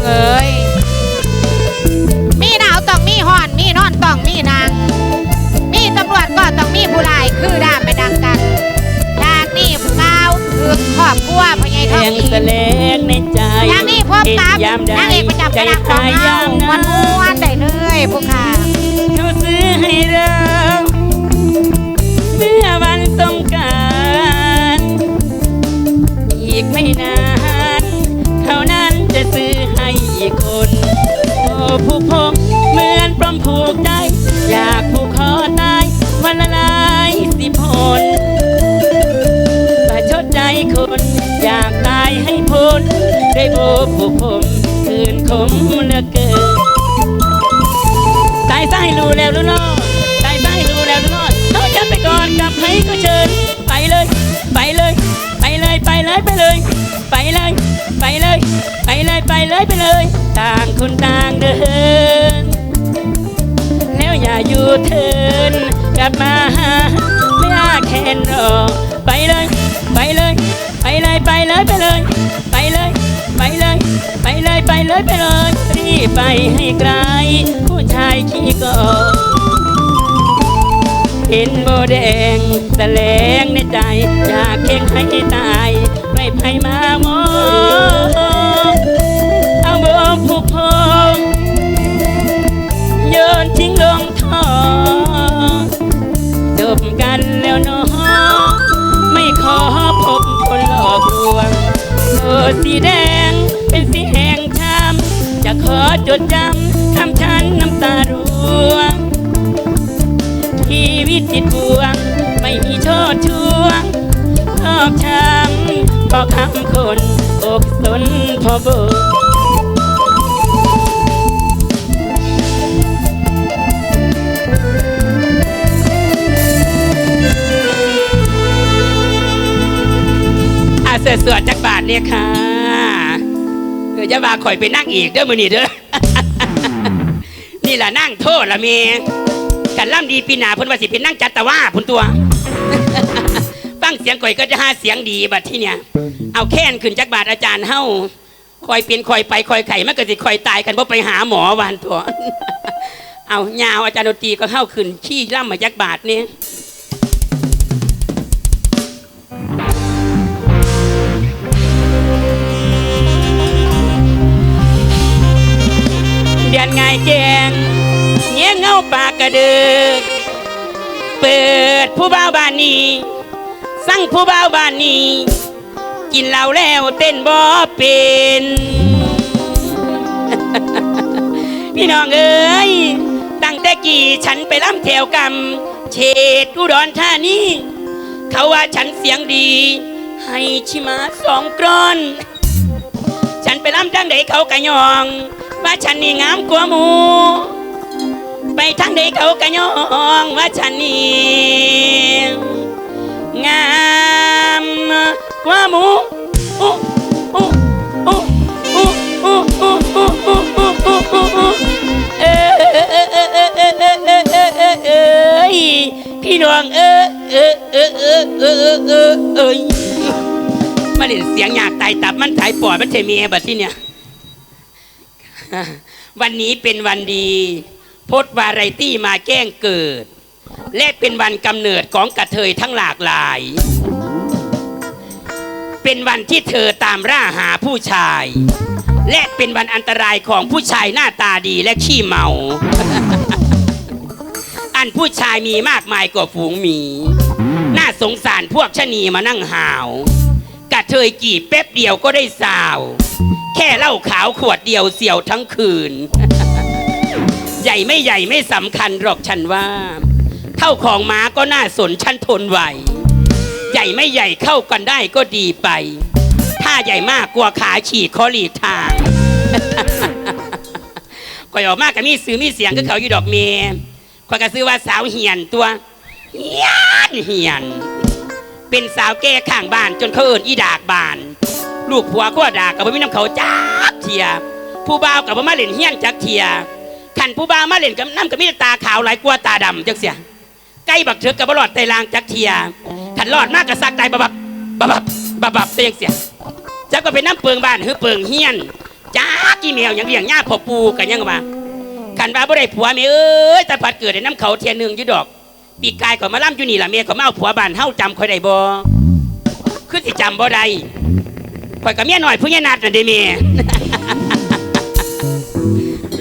องเอ๋ยมีหนาวต้องมีห่อน มีนอนต้องมีนาง มีตำรวจก็ต้องมีผู้ร้ายคือด้ามไปดังกันจากนี้กล่าวถึงครอบครัวพญายทแหองงดีแสลงในใจอย่างนี้พบกับยามใดนางเอกประจำคณะของใจหเรายามมวนนั้นม้วนๆได้เลยผู้ค่ะเขาซื้อให้เราเมื่อวันสงกราร อีกไม่นาน โอ้ผู้พงเหมือนพร้อมผูกใจอยากผูกคอตายวันละหลายสิบหนประชดใจคนอยากตายให้พ้นได้โบผูกผมคืนคมเหลือเกินตายไส้รู้แล้วรู้รอดตายไส้รู้แล้วรู้รอดน้องจะไปก่อนกลับใครก็เชิญ ไปเลย ไปเลย ไปเลยไปเลย ไปเลย ไปเลย ไปเลยไปเลยไปเลย ต่างคนต่างเดิน แล้วอย่าอยู่เทินกลับมาหาไม่อาแคนรอไปเลย ไปเลย ไปเลยไปเลยไปเลย ไปเลย ไปเลย ไปเลยไปเลยไปเลยรีบไปให้ไกล ผู้ชายขี้กง เห็นโบแดงแสลงในใจ อยากเข่งให้ตายไม่ไพ่มามองเอาโบผูกพงโยนทิ้งลงท่อจบกันแล้วน้องไม่ขอพบคนหลอกลวงโอ้สีแดงเป็นสีแห่งช้ำจะขอจดจำทำฉันน้ำตาร่วง ชีวิตจิตบวง ไม่มีโทษช่วงชอบช้ำเพราะคำคนอกสนพอโบอาเสือสวดจากบาทเนี่ยค่ะเดี๋ยวจะมาข่อยไปนั่งอีกเด้อมือนี่เด้อนี่ล่ะนั่งโทษละเมีย กันล่ำดีปีหนาเพิ่นว่าสิเป็นนั่งจัดตะว่าพุ่นตัว ฟังเสียงข่อยก็จะหาเสียงดีบัดที่เนี่ย เอาแค้นขึ้นจากบาทอาจารย์เฮาคอยเป็นคอยไปคอยไข่มันก็สิคอยตายกันเพราะไปหาหมอวันตัว เอายาวอาจารย์ดนตรีก็เข้าขึ้นขี้ล่ำมาจากบาทนี่เดือนไงแจง เงี้ยเงาปากกระเดือกเปิดผู้บ่าวบ้านนี้ สั่งผู้บ่าวบ้านนี้ กินเหล้าแล้วเต้นบ่เป็นพี่น้องเอ้ยตั้งแต่กี่ฉันไปล่ำแถวกำเฉดอุดรธานีเขาว่าฉันเสียงดี ให้ชิมาสองกรอน ฉันไปล่ำจังใดเขากะยอง ว่าฉันนี่งามกว่าหมู ไปทางใดเขากะยองว่าฉันนี่งามกว่าหมูอู้อู้อู้อู้อู้อู้อู้อู้อู้อู้อู้เอ้ยเอ้ยเอ้ยเอ้ยเอ้ยเอ้ยเออเออพี่น้องเอ้ยเอ้ยเอ้ยเอ้ยเอ้ยเอ้ยเอ้ยมาเล่นเสียงอยากตายตับมันถ่ายปอดมันเทมีบัดที่เนี่ยวันนี้เป็นวันดี พดวาไรตี้มาแจ้งเกิด และเป็นวันกำเนิดของกระเทยทั้งหลากหลาย เป็นวันที่เธอตามร่าหาผู้ชาย และเป็นวันอันตรายของผู้ชายหน้าตาดีและขี้เมา อันผู้ชายมีมากมายกว่าฝูงหมี น่าสงสารพวกชะนีมานั่งหาว กระเทยกี่แป๊บเดียวก็ได้สาว แค่เหล้าขาวขวดเดียวเสียวทั้งคืน ใหญ่ไม่ใหญ่ไม่สำคัญหรอกฉันว่า เท่าของม้าก็น่าสนฉันทนไหว ใหญ่ไม่ใหญ่เข้ากันได้ก็ดีไป ถ้าใหญ่มากกลัวขาฉีกคอหลีกทางก่อยออกมากกับมีซื้อมีเสียงก็เขาอยู่ดอกเมย์ข่อยก็ซื้อว่าสาวเหียนตัวเหียนเหียน เป็นสาวแก่ข้างบ้านจนเขาเอินอีดากบาน ลูกผัวก็ด่ากับพ่อมีน้ำเขาจักเทีย ผู้บ่าวกับพ่มาเล่นเฮียนจักเทีย ขันผู้บ่าวมาเล่นกับน้ำกับมีตาขาวหลายกว่าตาดำจักเสียใกล้บักเถือกกับบลอดไตลางจักเทียขันรอดมากกับสักไตบับบับบับบับบับเตียงเสียจักก็เป็นน้ำเปิงบ้านหรือเปิงเฮี้ยนจ้ากี่แมวยังเลี้ยงย่าพ่อปูกันยังว่าคันว่าบ่ได้ผัวแม่เอ้ยแต่พัดเกิดในน้ำเขาเทียนหนึ่งยู่ดอกปีกายก็มาล่ำอยู่นี่ละแม่ก็มาเอาผัวบ้านเฮาจำคอยได้บ่คือสิจำบ่ได้ข่อยกับเมียหน่อยผู้ใหญ่นัดน่ะเด้แม่เ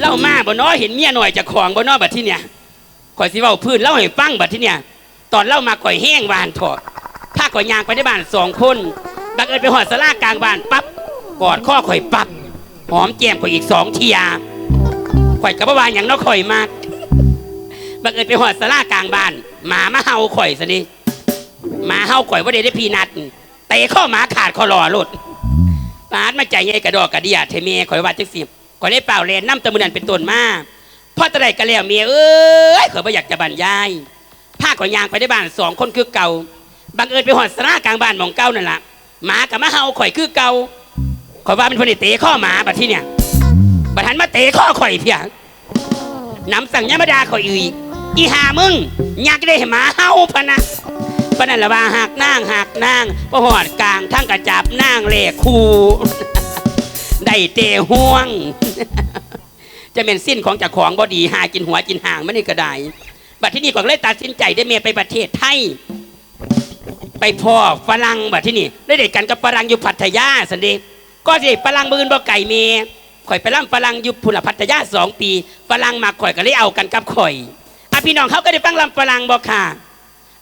ล่ามาบ่น้อเห็นเมียหน่อยจะของบ่น้อบัดที่เนี่ยข่อยสิเว้าพื้นเล่าให้ฟังบัดที่เนี่ย ตอนเล่ามาข่อยแห้งวานถอะถ้าข่อยยางไปได้บ้านสองคนบังเอิญไปหอดสลากลางบ้านปั๊บกอดข้อข่อยปั๊บหอมแก้มข่อยอีกสองเทียข่อยกับบ่าวาอย่างน้อข่อยมากบังเอิญไปหอดสลากลางบ้านหมามาเห่าข่อยซะนี่หมาเห่าข่อยว่าได้ได้พีนัดเตะข้อหมาขาดคอรอหลุดปาดมาใจใหญ่กระดอกกระเดียเทเมข่อยว่าจักสิข่ อยได้เปล่าเลนน้ำตะมือนันเป็นต้นมาพ่อตะไดกระแล้วเมียเอ้ยข่อยบ่อยากจะบรรยายผ้าก่อยยางไปได้บ้านสองคนคือเก่าบังเอิญไปหอดสระกลางบ้านหมองเก่านั่นแหละหมากับมาเห่าข่อยคือเก่าข่อยว่าเป็นคนเตะข้อหมาบัดที่เนี่ยบัดหันมาเตะข้อข่อยเพียงน้ำสั่งยามาดาข่อยอีกอีหามึงอยากได้ให้หมาเห่าพะนะปนันละว่าหักนางหักนางพอหอดกลางทั้งกระจับนางเล่คู ได้เตห่วง จะเป็นสิ้นของจากของบอดีหากินหัวกินหางไม่ได้กระไดบัดที่นี่ก็เลยตัดสินใจได้เมียไปประเทศไทย ไปพ่อฝรั่งบัดที่นี่ได้เด็กกันกับฝรั่งอยู่พัทยาสันเดก็สิฝรั่งมือนบ่ไก่เมียข่อยไปล่ำฝรั่งอยู่พุนพัทยาสองปีฝรั่งมาข่อยก็เลยเอากันกับข่อยอะพี่น้องเขาก็ได้ฟังลำฝรั่งบอกค่ะ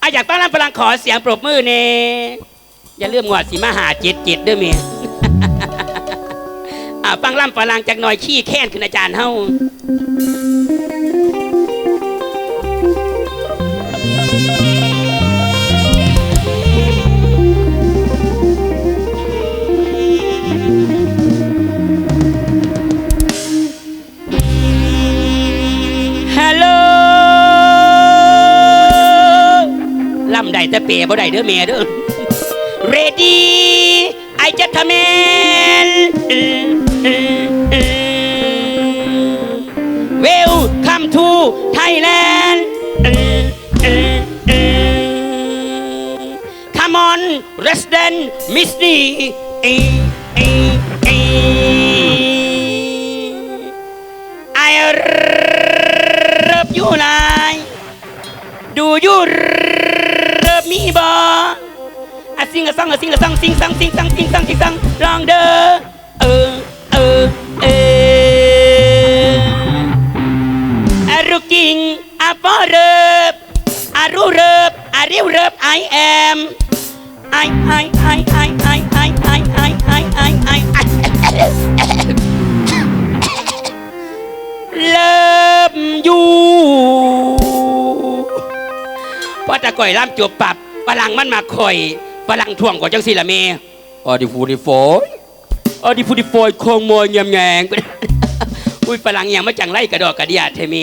อะอยากฟังลำฝรั่งขอเสียงปรบมือเน่อย่าลืมงวดสีมาหาเจ็ดเจ็ดด้อเมีย ฟังล่ำฝรั่งจากหน่อยขี้แค้นขึ้นอาจารย์เฮาฮัลโหลลำได้แต่เปรบ่ได้เด้อแม่เด้อ Ready I just come in Misty. I love you หลาย Do you rub me บ่ I sing a song, I sing a song, sing song, sing song, sing song, sing song, long the ตะก่อยล่ำจวบปรับฝรั่งมันมาข่อยฝรั่งท่วงกว่าจังสิละเมออดิฟูดิโฟยออดิฟูดิโฟยคงมอยเงียมแงงอุ้ยฝรั่งยังมาจังไรกระดอกกระเดียดเทเม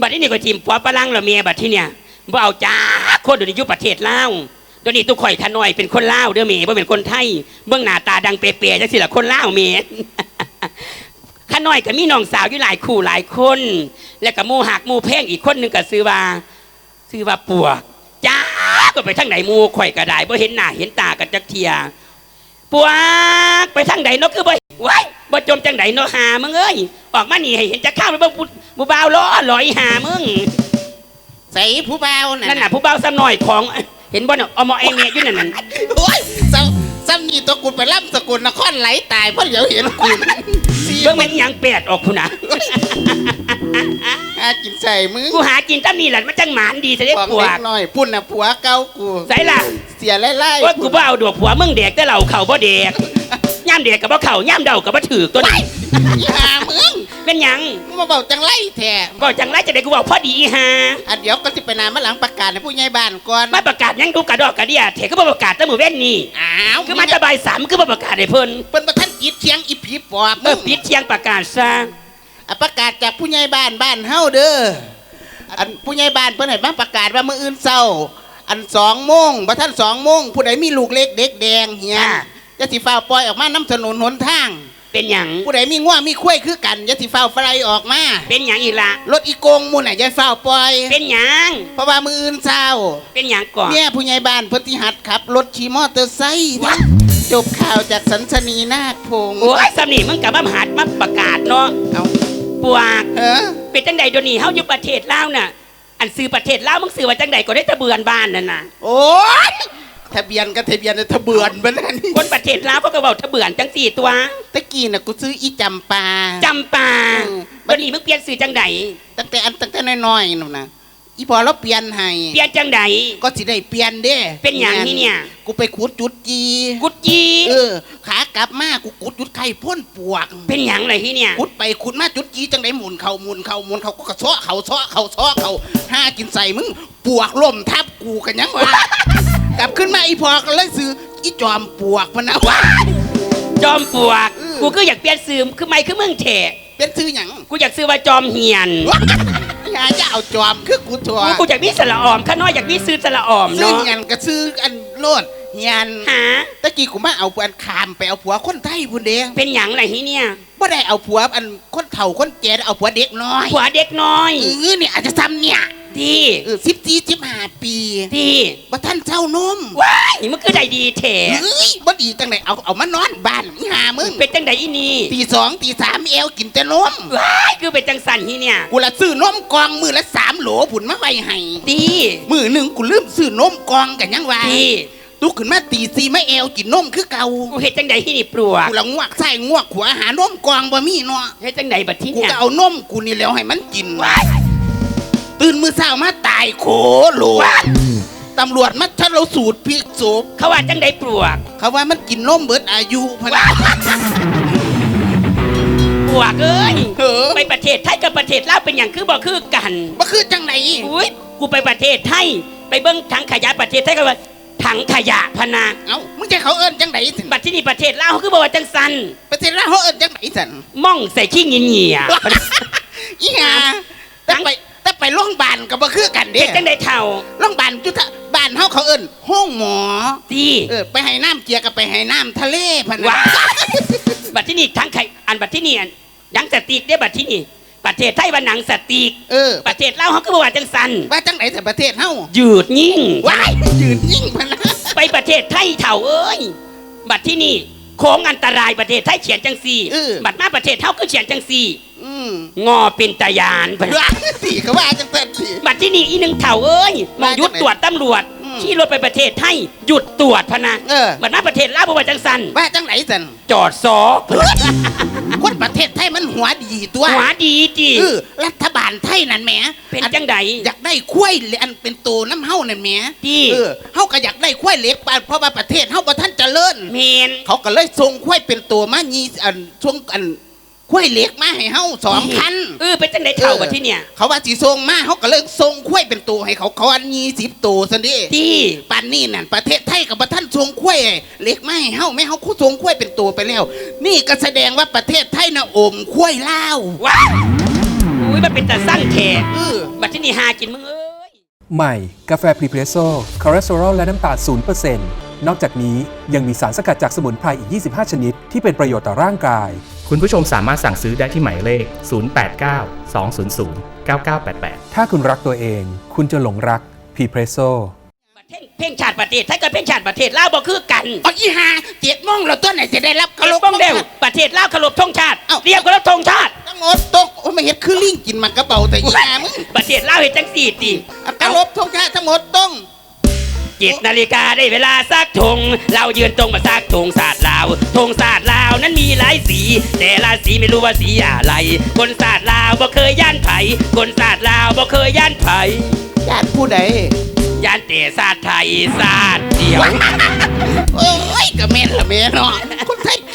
บัดนี้นี่ก็ทีมผัวฝรั่งละเมียบัดที่เนี่ยบ่เอาจ้าคนเดี๋ยวนี้อยู่ประเทศลาวเดี๋ยวนี้ตุกข่อยขาน้อยเป็นคนลาวเด้อเมบ่เป็นคนไทย เบื้องหน้าตาดังเปรี้ยๆจังสิละคนลาวเมข้าน้อยก็มีน้องสาวอยู่หลายคู่หลายคน แล้วก็หมูหักหมูแพงอีกคนหนึ่งก็ซื้อว่าซื้อว่าปวก จ้าก็ไปทางไหนหมูข่อยก็ได้บ่เห็นหน้าเห็นตากันจักเทียปวกไปทางไหนเนาะคือบ่ไว้บ่จมจังไหนเนาะหามึงเอ้ยออกมานี่ให้เห็นจะข้าวแล้วบ่บุผู้บ่าวล้อลอยหามึงใส่ผู้เบาน่ะนั่นน่ะผู้บ่าวซ้ำน้อยของเห็นบ่เนาะเอาหมอเองเนี่ยอยู่นั่นนั่นโอ้ยซ้ำซ้ำนี่ตัวกูไปล่ำสกุลนครไหลตายเพราะเดี๋ยวเห็นกูสี่เบิ่งมันอิหยังแปดออกพุ่นน่ะ หากินใส่มึงกูหากินตั้มนี่แหละมันจังหมานดีซะเด้ของปวเล็กก น้อยพุ่นน่ะผัวเก่ากูใส่ล่ะ เสียไล่ไล่ว่ากูบ่เอาดอกผัวมึงเด็กแต่เหล่าเข่าบ่เด็กย่ำเด็กกับบ่เข่าย่ำเดากับบ่ถือตัวนี้หามึงเป็นหยังมึงมาบอกจังไรแท้ก็จังไรจะได้กูบอกพอดีอีฮาอันเดี๋ยวก็สิไปนานมาหลังประกาศให้ผู้ใหญ่บ้านก่อนมาประกาศหยังดูกระดอกกระเดียเถก็บ่ประกาศแต่มือเว้นนี่อ้าวคือมาจะบายสามคือบ่ประกาศให้เพิ่นเพิ่นประท่านกีดเทียงอีผีปอบเออปิดเที่ยงประกาศซะ อะประกาศจากผู้ใหญ่บ้านบ้านเฮาเด้ออันผู้ใหญ่บ้านเพิ่นให้มาประกาศว่ามื้ออื่นเช้า อันสองโมงบ่ท่านสองโมงผู้ใดมีลูกเล็กเด็กแดงเฮียจะสิฟ้าวปล่อยออกมาน้ำถนนหนทาง เป็นหยังผู้ใดมีง่วมีคุ้ยคือกันอย่าสิฟ้าวไฟออกมาเป็นหยังอีกละรถอีโกงหมูน่ะอย่าฟ้าวปล่อย เป็นหยังเพราะว่ามืออื่นเช้าเป็นหยังก่อนเมียผู้ใหญ่บ้านเพิ่นสิหัดขับรถขี่มอเตอร์ไซค์นะจบข่าวจากสันสนีนาคพงศ์โอ้ยสำนีมึงกับมาหัดมาประกาศเนาะ เอา ปวกเออเป็นจังใดเดี๋ยวนี้เฮาอยู่ประเทศลาวน่ะ อันซื้อประเทศลาวมึงซื้อว่าจังใดก็ได้ตะเบือนบ้านนั่นน่ะ โอ้ยทะเบียนกับทะเบียนทะเบือนบ้านนั่นคนประเทศลาวเขาก็บอกตะเบือนจังสี่ตัวตะกี้น่ะกูซื้ออีจำปา จำปาอืม เดี๋ยวนี้มึงเปลี่ยนซื้อจังใด ตั้งแต่อันตั้งแต่น้อยๆนู่นนะ อีพอเราเปลี่ยนให้ เปลี่ยนจังใดก็สิได้เปลี่ยนเด้เป็นหยังนี่เนี่ย กูไปขุดจุดจีกุดจีเออ ขากลับมากูขุดจุดไข่พ่นปวก เป็นหยังเลยที่เนี่ยขุดไปขุดมาจุดจีจังได้หมุนเขาหมุนเขาหมุนเขาก็กระเซาะเขาเซาะเขาเซาะเขาห้ากินใส่มึงปวกล่มทับกูกันยังวะกลับขึ้นมาอีพอก็เลยซื้ออีจอมปวกพะนะวะจอมปลวกอืมกูก็อยากเปลี่ยนซื้อคือไม่คือมึงเถะเป็นซื้อหยังกูอยากซื้อว่าจอมเหียน วะอย่าจะเอาจอมคือกูชัวกูอยากมีสระออมข้าน้อยอยากมีซื้อสระออมซื้อเนาะหยันก็ซื้ออันโลดเฮียนหาตะกี้กูมาเอาอันขามไปเอาผัวคนไทยพุ่นเด้เป็นหยังไรที่เนี่ยบ่ได้เอาผัวอันคนเฒ่าคนแก่เอาผัวเด็กน้อยผัวเด็กน้อยเออเนี่ยอาจจะทำเนี่ย ดีเออสิบสี่สิบห้าปีดีบ่ท่านเจ้านมว้ายมันคือได้ดีเถะเฮ้ยบ่ดีจังไดเอาเอามานอนบ้านอีหามึง เป็นจังใดอีนี่ตีสองตีสามเอวกินแต่นมว้ายคือเป็นจังสันที่เนี่ยกูละซื้อนมกองมือละสามโหลผุนมาไว้ให้ดีมือหนึ่งกูลืมซื้อนมกองกันยังวะดีตุกขึ้นมาตีสี่มาเอวกินนมคือเก่ากูเฮ็ดจังใดที่นี่ปลวกกูละงวกใส่งวกขวาหานมกองบ่มีเนาะเฮ็ดจังใดบัดที่กูเนี่ยก็เอานมกูนี่แล้วให้มันกินว้าย ตื่นมือเช้ามาตายโขโหลตำรวจมาชันเราสูตรพริกโสบเขาว่าจังใดปลวก เขาว่ามันกินนมเบิดอายุพะนะปลวกเอ้ยเออไปประเทศไทยกับประเทศลาวเป็นอย่างคือบ่คือกันบ่คือจังไหนอุ้ยกูไปประเทศไทยไปเบิ้งถังขยะประเทศไทยก็ว่าถังขยะพะนาเอ้ามึงจะเขาเอิ้นจังไหนสิบัดที่นี่ประเทศลาวเขาคือบอกว่าจังสันประเทศลาวเขาเอิ้นจังไหนสันม่องใส่ขี้เงียเงียอีหาแต่ไปแต่ ไปโรงพยาบาลก็บ่คือกันเด้เฮ็ดจังใดเท่าโรงพยาบาลจุทะบ้านเฮาเขาเอิ้นห้องหมอดีเออไปให้น้ำเจียกับไปให้น้ำทะเลพะนะว้าบัดที่นี่ถังไข่อันบัดที่นี่อันหนังสติกได้บัดที่นี่ประเทศไทยว่าหนังสติกเออ ประเทศลาวเขาก็บอกว่าจังสันว่าจังไหนแต่ประเทศเฮายืดยิ่ง ว้ายยืนยิ่งพะนะไปประเทศไทยเถ่าเอ้ย บัดที่นี่โค้งอันตรายประเทศไทยเขียนจังสี่ บัดมาประเทศเท่าก็เขียนจังสี่อืม งอเป็นตายานไปว้ายสิก็ว่าจังซั่นสิบัดที่นี่อีหนึ่งเถ่าเอ้ยมองหยุดตรวจตำรวจอืมขี่รถไปประเทศไทยหยุดตรวจพะนะเออ บัดมาประเทศลาวบอกว่าจังสันว่าจังไหนสันจอดซอกคนประเทศไทยมันหัวดีตัว หัวดีจีเออรัฐบาลไทยนั่นแหมเป็นจังใดอยากได้คุ้วยอันเป็นตัวน้ำเฮานั่นแหมดีเออเฮาก็อยากได้คุ้วยเหล็กปานเพราะว่าประเทศเฮาบ่ทันเจริญเมนเขาก็เลยส่งคุ้วยเป็นตัวมายีอันช่วงอัน คุ้วยเหล็กมาให้เฮาสองพันเออเป็นจังใดเถ่าบัดที่เนี่ย เขาว่าสิส่งมาเขาก็เลยส่งคุ้วยเป็นตัวให้เขาเขาอันยี่สิบตัวซะดิดีปานนี้นั่นประเทศไทยกับประท่านส่งคุ้วยเหล็กมาให้เฮาไม่เฮาคู่ส่งคุ้วยเป็นตัวไปแล้ว นี่ก็แสดงว่าประเทศไทยน่ะอมคุ้วยลาวว้าวอุ้ยมันเป็นตาสั้นแท้เออบัดที่นี่หากินมึงเอ้ยใหม่ กาแฟพรีเพรสโซ่คอเลสเตอรอลและน้ำตาล0%นนอกจากนี้ยังมีสารสกัดจากสมุนไพรอีก 25 ชนิด ที่เป็นประโยชน์ต่อร่างกาย คุณผู้ชมสามารถสั่งซื้อได้ที่หมายเลข 089 200 9988 ถ้าคุณรักตัวเอง คุณจะหลงรักพรีเพรสโซ่บัดเพ่งเพ่งชาติประเทศไทยกับเพ่งชาติประเทศลาวบ่คือกันเอาอีหาเจ็ดโมงเราตัวไหนจะได้รับเคารพบ้องเร็วประเทศลาวเคารพธงชาติเอ้าเรียกเคารพธงชาติทั้งหมดตกโอ้ไม่เห็นคือลิงกินมันกระเป๋าแต่อีหามึงประเทศลาวเห็นจังสี่ตีเอากระลบทุกชาติทั้งหมดต้อง เจ็ดนาฬิกาได้เวลาซักธงเรายืนตรงมาซักธงศาสตร์ลาวธงศาสตร์ลาวนั้นมีหลายสี แต่ละสีไม่รู้ว่าสีอะไร คนศาสตร์ลาวบ่เคยย่านไผคนศาสตร์ลาวบ่เคยย่านไผญาติผู้ใดย่านแต่ศาสตร์ไทยศาสตร์เดียว โอ้ยก็แม่นละแม่เนาะคนไทย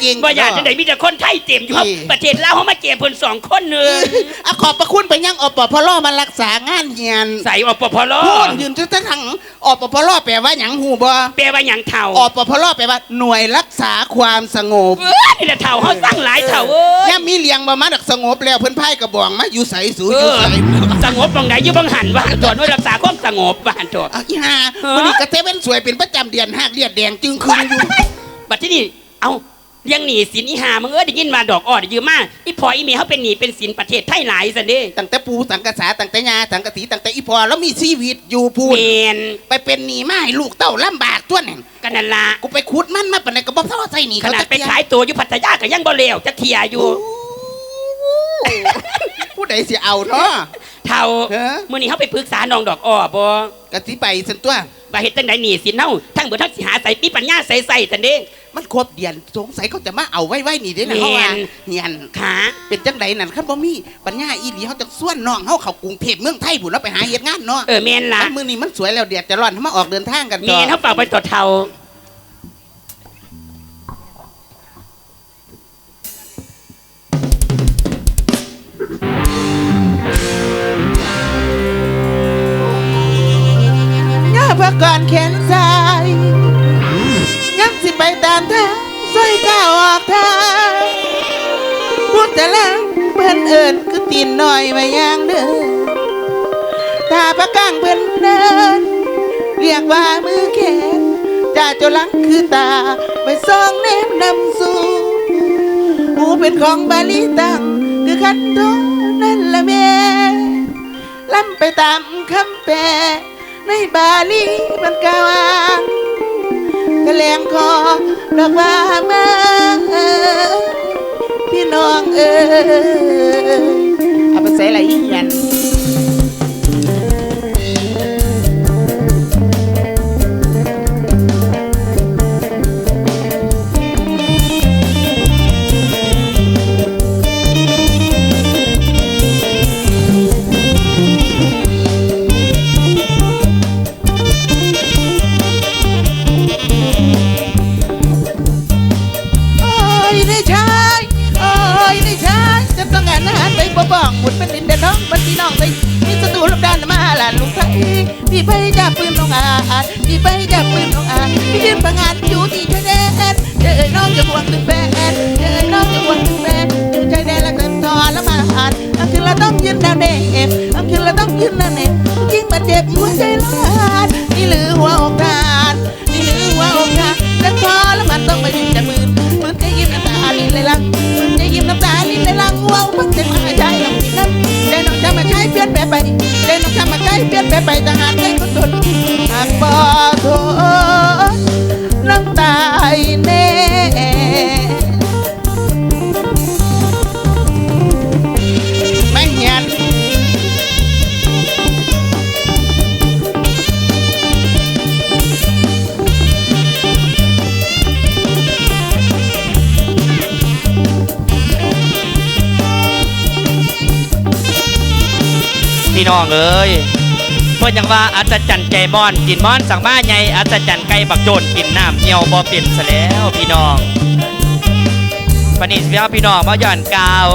เก่งว่าย่านจังไดมีแต่คนไทยเต็มอยู่ครับนี่ประเทศลาวเขามาเก็บเพิ่นสองคนหเอนึ่งออะขอบพระคุณไปยังอปพลมารักษางานเฮียนใส่อปพลพูดยืนจุดทั้งอปพลแปลว่าหยังหูบ่แปลว่าหยังเท่าอปพลแปลว่าหน่วยรักษาความสงบเอ้ยนี่แหละเท่าเขาสร้างหลายเท่าเอ้ยย่ามีเลี้ยงมามาดักสงบแล้วเพิ่นพายกระบองมาอยู่ใสสูเออยู่อใสสงบตรงไหนอยู่บังหันว่าตรวจด้วยรักษาความสงบบ้านโจเอาอีห่าวันนี้กระเทเว้นสวยเป็นประจำเดือนหากเลียดแดงจึงคืนอยู่บัดที่นี่เอา เลี้ยงหนีสินอีหามึงเอ้ยได้ยินมาดอกอ้อได้ยืมมาอีพออีเมเขาเป็นหนีเป็นสินประเทศไทยหลายสันเด้ตั้งแต่ปูสังกษาตั้งแต่ยาสังกสีตั้งแต่อีพอแล้วมีชีวิตอยู่พูเมนนไปเป็นหนี้มาให้ลูกเต้าลำบากตัวนั่นกันนั่นละกูไปขุดมันมาปานใดก็บ่เท่าใส่หนี้ขเขานาดจะไปขายตัวอยู่พัทยาก็ยังบ่เลวจะเทียอยู่ ผู้ใดสิเอาเนาะ เท่าเฮ้อ มื่อนี้เขาไปปรึกษาน้องดอกอ้อบ่กะสิไปสันตัวว่าเฮ็ดจังไดหนีสินเฮาทั้งเบิดทั้งสิหาใส่ปีปัญญาใส่ใส่สันเด้ มันครบเดือนสงสัยเขาจะมาเอาไว้ไว้นี่เด้นะเขาว่าแม่นเฮียนขาเป็นจังไดนั่นคันบ่มีปัญญาอีหลีเขาจะส่วนน้องเฮาเข้ากรุงเทพเมืองไทยพุ่นแล้วไปหาเฮ็ดงานเนาะเออแม่นล่ะแล้วมื้อนี้มันสวยแล้วเดียดจะร้อนเขามาออกเดินทางกันแม่นเขาฝากไปต่อเท่าย่าพักก่อนแขนซ้ายยังสิไป ตามทางซอยก้าวออกทางพูดแต่แล้วเพิ่นเอิ้นคือตีนหน้อยมาย่างเด้อถ้าพักกลางเพิ่นเดินเรียกว่ามือแขนจ่าเจ้าลังคือตาไปส่องเนมนำสู่หูเป็นของบาลีตังคือคันโตนั่นละแม่ล้ำไปตามคำแปลในบาลีมันกาวางกะแลงคอ ดอกว่ามาพี่น้องเอ้ยเอาไปใส่อะไรอีหยัน ต้องบันพี่น้องไปมีศัตรูลบด้านมาหลานลุงไทยพี่ไปจับปืนน้องอาจพี่ไปจับปืนน้องอาจพี่ยืนประงานอยู่ที่ชายแดนเจอน้องจะบวงถึงแฟนเจอน้องจะบวงถึงแฟนอยู่ชายแดนแล้วเกินทอแล้วมาหานอันคือเราต้องยืนแนวเนมอันคือเราต้องยืนแนวเนมยิ่งบาเจ็บหัวใจล้านนี่หรือหัวอกทานนี่หรือหัวอกทานแล้วทอแล้วมันต้องมายืนจากมือมึงจะยิ้มน้ำตาลินเลยลังมึงจะยิ้มน้ำตาลินเลยลังว้าวมึงจะมา ยนแปลไปเดินน้องจะมาใกล้เปลี่ยนแปลไปทหารให้คนดุนหากบ่โท น้องเอ้ยเพิ่นยังว่าอัศจรรย์ใจบอนกินมอนสั่งมาใหญ่อัศจรรย์ไก่บักโจนกินน้ำเหี่ยวบ่เป็นซะแล้วพี่น้องปนิสพี่พี่น้องมาหย่อนกาว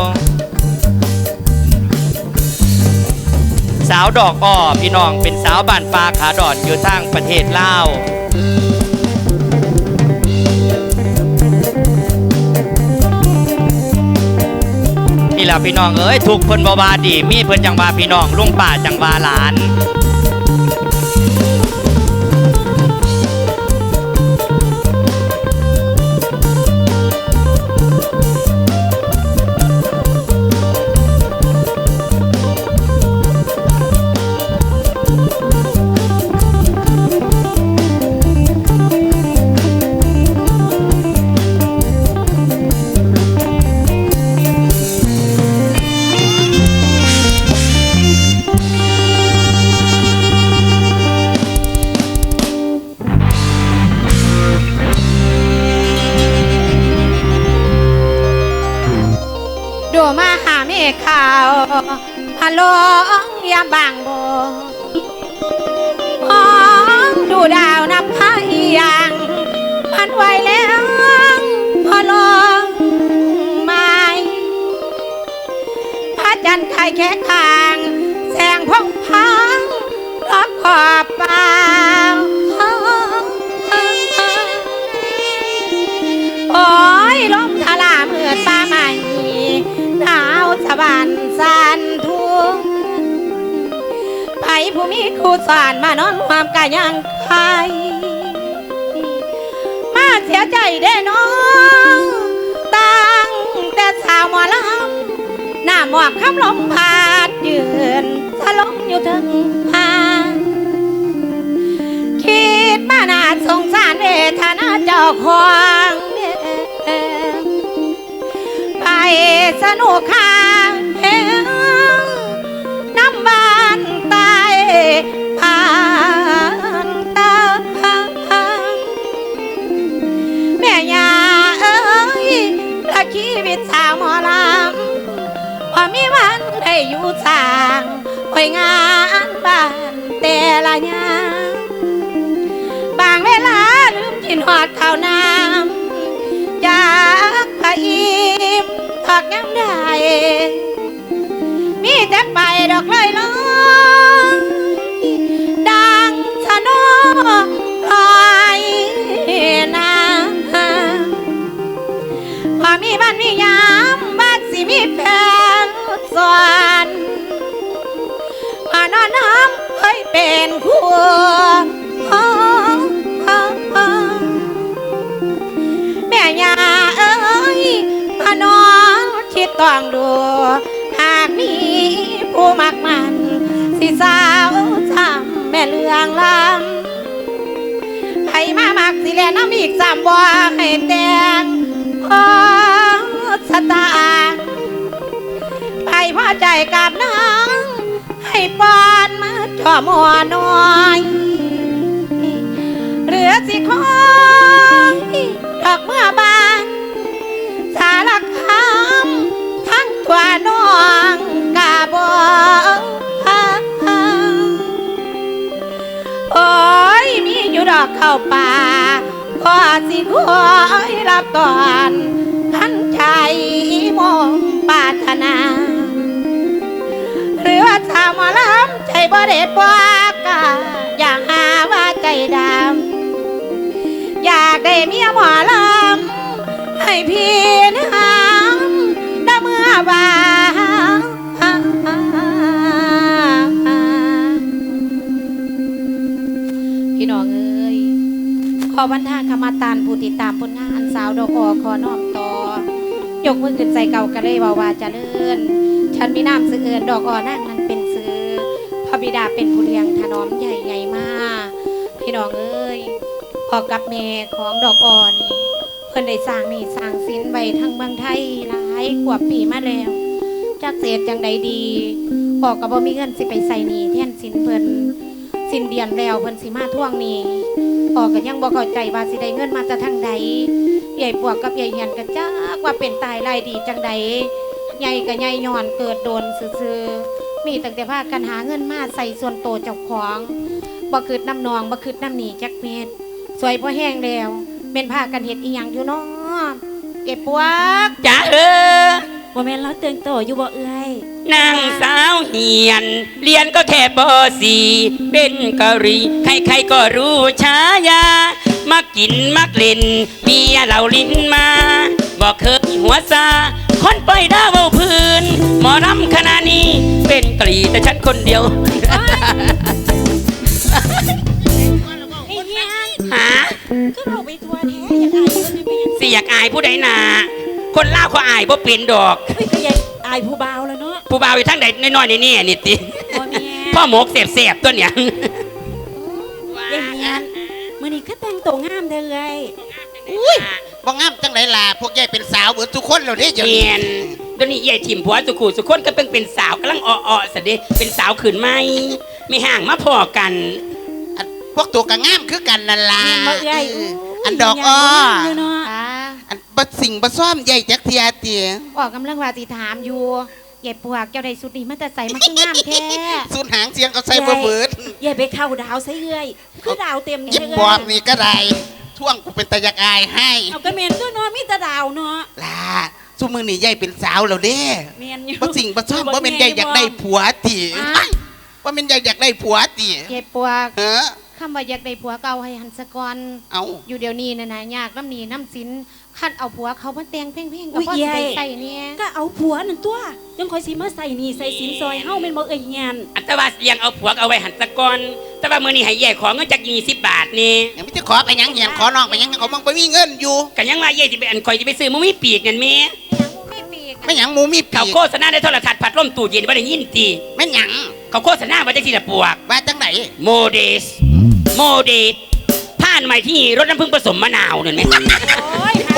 สาวดอกอ้อพี่น้องเป็นสาวบ้านปลาขาดอดอยู่ทางประเทศลาว นี่แหละพี่น้องเอ้ยทุกคนบาวาดี มีเพิ่นจังว่าพี่น้องลุงป่าจังว่าหลาน ระจันทร์ไข่แค่คาง แสงพองพังรอบขอบป่าโอ้ยลมทลาเมื่อตาใหม่หนาวสะบานสันทุกไผผู้มีครูสอนมานอนความกายังใครมาเสียใจได้น้องหมอ บคำลมพาดยืนสลมอยู่ถึงพาคิดมานาสงสารเอทนาเจ้าของไปสนุกข้า น้ำอีกสามบ่ให้แต่งขอสตาร์ไปพอใจกับน้องให้ปอนมาจอมอน้อยเหลือสิคอยดอกเมื่อบานสารคามทั้งตัวน้องกาบโอ้ยมีอยู่ดอกเข้าป่า พอสิคอยรับก่อนท่านใจมองปาถนา หรือว่าชาวมอลำใจบ่เด็ดบ่กะอยากหาว่าใจดำ อยากได้เมียหมอลำให้พี่น้ำด้เมื่อบา อบันทาขมาตานผู้ติดตามผลงานสาวดอกอขอนอมต่อยกมือขึ้นใจเก่ากันเลยว่าว่าจะเลื่อนฉันมีนามสื่อเอินดอกอนั่งนั้นเป็นซื้อพระบิดาเป็นผู้เลี้ยงถนอมใหญ่ใหญ่มากพี่น้องเอ้ยพ่อกับแม่ของดอกอนี่เพิ่นได้สร้างนี่สร้างสินไว้ทั้งเมืองไทยหลายกว่าปีมาแล้วจักเศษจังใดดีพ่อก็บ่มีเงินสิไปใส่นี้แทนสินเพิ่น สินเดือนแล้วเพิ่นสิมาทวงหนี้พ่อก็ยังบ่เข้าใจว่าสิได้เงินมาจากทางใดใหญ่ปวกกับใหญ่เหียนก็จักว่าเป็นตายรายดีจังใดใหญ่ก็ใหญ่ย้อนเกิดโดนซื่อๆมีตั้งแต่พากันหาเงินมาใส่ส่วนโตวเจ้าของบ่คืดน้ำนองบ่คืดน้ำหนีจักเม็ดสวยพอแห้งแล้วเป็นผ้ากันเห็ดอีหยังอยู่เนาะเก็บปวกจ้าเออว่าแม่นเราเตือนโตอยู่บ่เอ้ย นางสาวเหียน เรียนก็แค่บสีเป็นกะหรี ใครๆก็รู้ฉายามากินมักเล่นเบียร์เหล่าลิ้นมา บอกเคยหัวซาคนปล่อยดาวเอาพื้น หมอรำขนาดนี้ เป็นกะหรีแต่ฉันคนเดียวไอ้เฮียนหาก็เราไปทัวร์แท้อยากอายเพิ่นไม่เป็นสิอยากอายผู้ใดนาคนเล่าวเขาอายบ่เป็นดอก เฮ้ยก็อยากอายผู้บ่าวแล้วเนาะ ผู้บ่าวอยู่ทั้งใดน้อยๆนี่ๆนี่ติบ่แม่พ่อหมกเสียบๆตัวเนี่ยไอ้เฮียนมื้อนี้คือแต่งตัวงามเด้อเอ้ยอุ้ยบ่งามจังไหนล่ะพวกยายเป็นสาวเบิดทุกคนแล้วเด้เดี๋ยวเมีนี้ยนเดี๋ยวนี้ยายถิ่มผัวสุขุสุคนก็เป็นเป็นสาวกำลังอ่อๆสะเดเป็นสาวขืนไหมไม่ห่างมาพอกันอันพวกตัวก็งามคือกันนั่นล่ะแม่นบ่เอ้ยเอออันดอกอ้อเดี๋ยวเนาะอ่าอันบ่สิ่งบ่ซ่อมใหญ่จักเทียเตียออกกำลังว่าสิถามอยู่ เก็บปวกเจ้าได้สุดนี้มาแต่ใส่มาคืองามแท้สูนหางเสียงก็ใส่บ่เบิดอย่าไปเข้าดาวใส่เอ้ยคือดาวเต็มยิบเด้บอบนี่ก็ได้ท่วงกูเป็นตะยักอายให้ เอากระเมนตัวเนาะมีแต่ดาวเนาะล่ะซุมือนี่ยายเป็นสาวแล้วเด้แม่นอยู่บ่สิ่งบ่ซ่อมบ่แม่นยายอยากได้ผัวติอะว่าแม่นยายอยากได้ผัวติเก็บปวกเออคำว่าอยากได้ผัวเก่าให้หันสะกอนเอาอยู่เดี๋ยวนี้นะนะยากน้ำหนีน้ำสิน คัดเอาผัวเขามาแต่งเพ่งๆกับอุ๊ยพ่อสิใหญ่ได้ใส่เนี่ยก็เอาผัวนั่นตัวยังคอยสิมาใส่นี่ใส่สินซอยเฮาแม่นบ่เอ้ยเฮียนอัตว่าเสียงเอาผัวเอาไว้หันตะกอนแต่ว่ามือนี้ให้แย่ของเงินจากยี่สิบบาทนี่ยังไม่จะขอไปหยังเหียนขอน้องไปหยังเขามันบ่มีเงินอยู่ก็ยังว่าเย่ที่ไปอันคอยจะไปซื้อมันไม่ปีกนั่นแม่ยังไม่ปีกไม่หยังหมูมีปีเขากโฆษณาในโทรทัศน์พัดลมตู้เย็นว่าได้ยินตีไม่หยังเขาโฆษณาว่าจะที่ละปวกว่าจังไหนโมเดสโมเดสผ่านใหม่ที่รถน้ำผึ้งผสมมะนาวเนี่ยไหมโอ้ย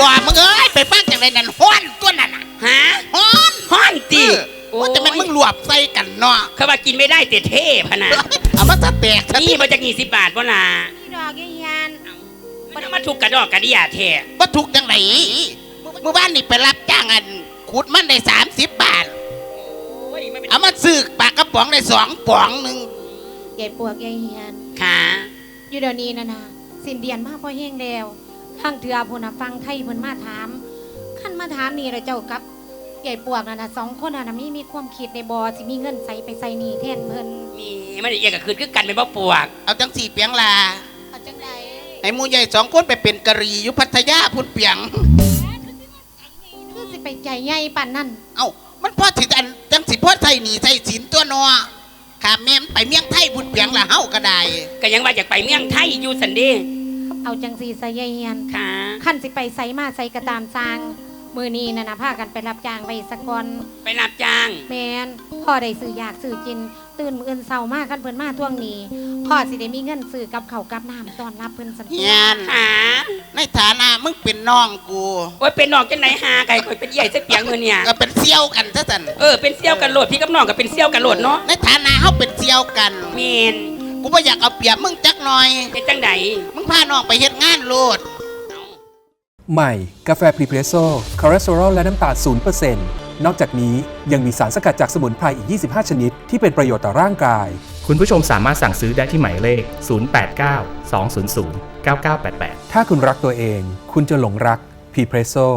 บ่มึงเอ้ยไปฟังจังไรนั่นฮ้อนตัวนั่นน่ะฮะฮ้อนฮ้อนตีเออว่าแต่แมันมึงรวบใส่กันเนาะเขาว่ากินไม่ได้แต่เท่พะนะเอามาซะแตกซะนี่มาจากยี่สิบบาทวะล่ะพี่ดอกยายเฮียนมันเอามาถูกกระดอกกระดิยาแท้ว่าถูกจังไหนเมื่อวานนี่ไปรับจ้างอันขุดมันได้สามสิบบาทโอ้ยไม่เป็นเอามาซื้อปลากระป๋องได้สองป๋องหนึ่งยายปวกยายเฮียนขาอยู่เดี๋ยวนี้นะนะสิ้นเดือนมาพอแห้งแล้ว ข้างเถือพุ่นน่ะฟังไทยเพิ่นมาถามขั้นมาถามนี่แล้วเจ้ากับใหญ่ปวกน่ะนะสองคนน่ะนะมีมีความคิดในบอสิมีเงินใส่ไปใส่หนี่แทนเพิ่นมีมันเอียงกับคืนคือกันเป็นบ่ปวก เอาจังสี่เปียงลาเอาจังไดให้หมูใหญ่สองคนไปเป็นกะหรีอยู่พัทยาพุ่นเปียง คือสิไปใจใหญ่ปานนั้นเอ้ามันพ่อสิอันจังสิพ่อใส่หนีใส่สินตัวเนอข้ามแม่มไปเมียงไทยพุ่นเปียงละเฮาก็ได้ ก็ยังว่าอยากไปเมืองไทยอยู่สันเดี เอาจังสีใส่ยายเฮียนขาขั้นสิไปใส่มาใส่กระตามสร้าง มือนี้น่ะนะพากันไปรับจ้างไปสะกอนไปรับจ้างแมนพ่อได้ซื้ออยากซื้อกิน ตื่นมื้ออื่นเช้ามากกันเพิ่นมาท่วงนี้พ่อสิได้มีเงินซื้อกับข้าวกับน้ำต้อนรับเพิ่นสันเฮียนขาในฐานะมึงเป็นน้องกูโอ้ยเป็นนอกจังไหนหาไก่ข่อยเป็นใหญ่เส้เปียงเงินเนี่ยก็เป็นเซี่ยวกันซะสันเออเป็นเซี่ยวกันโหลดพี่กับน้องก็เป็นเซี่ยวกันโหลดเนาะในฐานะเฮาเป็นเซี่ยวกัน เมน กูบ่อยากเอาเปรียบมึงจักหน่อย เป็นจังไดมึงพาน้องไปเฮ็ดงานโลด ใหม่ กาแฟพรีเพรสโซ่คอเลสเตอรอลและน้ำตาล0%นอกจากนี้ยังมีสารสกัดจากสมุนไพรอีก 25 ชนิด ที่เป็นประโยชน์ต่อร่างกาย คุณผู้ชมสามารถสั่งซื้อได้ที่หมายเลข 089 200 9988 ถ้าคุณรักตัวเอง คุณจะหลงรักพรีเพรสโซ่